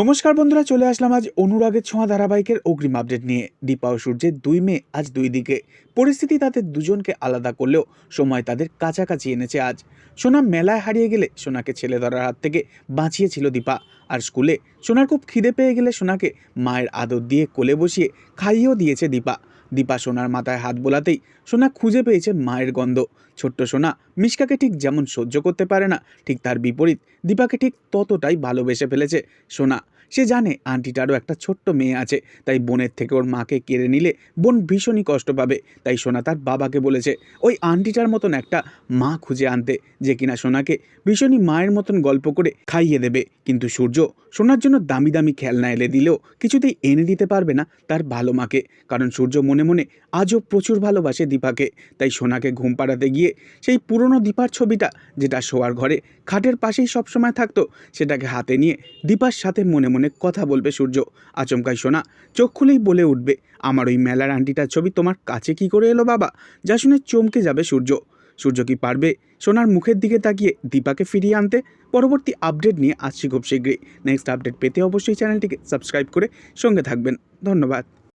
নমস্কার বন্ধুরা, চলে আসলাম আজ অনুরাগের ছোঁয়া ধারাবাহিকের অগ্রিম আপডেট নিয়ে। দীপা ও সূর্যের দুই মেয়ে আজ দুই দিকে। পরিস্থিতি তাদের দুজনকে আলাদা করলেও সময় তাদের কাছাকাছি এনেছে আজ। সোনা মেলায় হারিয়ে গেলে সোনাকে ছেলে ধরার হাত থেকে বাঁচিয়েছিল দীপা। আর স্কুলে সোনার খুব খিদে পেয়ে গেলে সোনাকে মায়ের আদর দিয়ে কোলে বসিয়ে খাইয়েও দিয়েছে দীপা। দীপা সোনার মাথায় হাত বোলাতেই সোনা খুঁজে পেয়েছে মায়ের গন্ধ। ছোট্ট সোনা মিশকাকে ঠিক যেমন সহ্য করতে পারে না, ঠিক তার বিপরীত দীপাকে ঠিক ততটাই ভালোবেসে ফেলেছে সোনা। সে জানে আন্টিটারও একটা ছোট্ট মেয়ে আছে, তাই বোনের থেকে ওর মাকে কেড়ে নিলে বোন ভীষণই কষ্ট পাবে, তাই সোনা তার বাবাকে বলেছে, ওই আন্টিটার মতন একটা মা খুঁজে আনতে, যে কিনা সোনাকে ভীষণই মায়ের মতন গল্প করে খাইয়ে দেবে। কিন্তু সূর্য সোনার জন্য দামি দামি খেলনা এলে দিলেও কিছুতেই এনে দিতে পারবে না তার ভালো মাকে, কারণ সূর্য মনে মনে মনে আজও প্রচুর ভালোবাসে দীপাকে। তাই সোনাকে ঘুম পাড়াতে গিয়ে সেই পুরনো দীপার ছবিটা, যেটা শোয়ার ঘরে খাটের পাশেই সবসময় থাকতো, সেটাকে হাতে নিয়ে দীপার সাথে মনে মনে কথা বলবে সূর্য। আচমকাই সোনা, চোখ খুলেই বলে উঠবে, আমার ওই মেলার আন্টিটার ছবি তোমার কাছে কি করে এলো বাবা? যা শুনে চমকে যাবে সূর্য। সূর্য কি পারবে সোনার মুখের দিকে তাকিয়ে দীপাকে ফিরিয়ে আনতে? পরবর্তী আপডেট নিয়ে আসছি খুব শীঘ্রই। নেক্সট আপডেট পেতে অবশ্যই চ্যানেলটিকে সাবস্ক্রাইব করে সঙ্গে থাকবেন। ধন্যবাদ।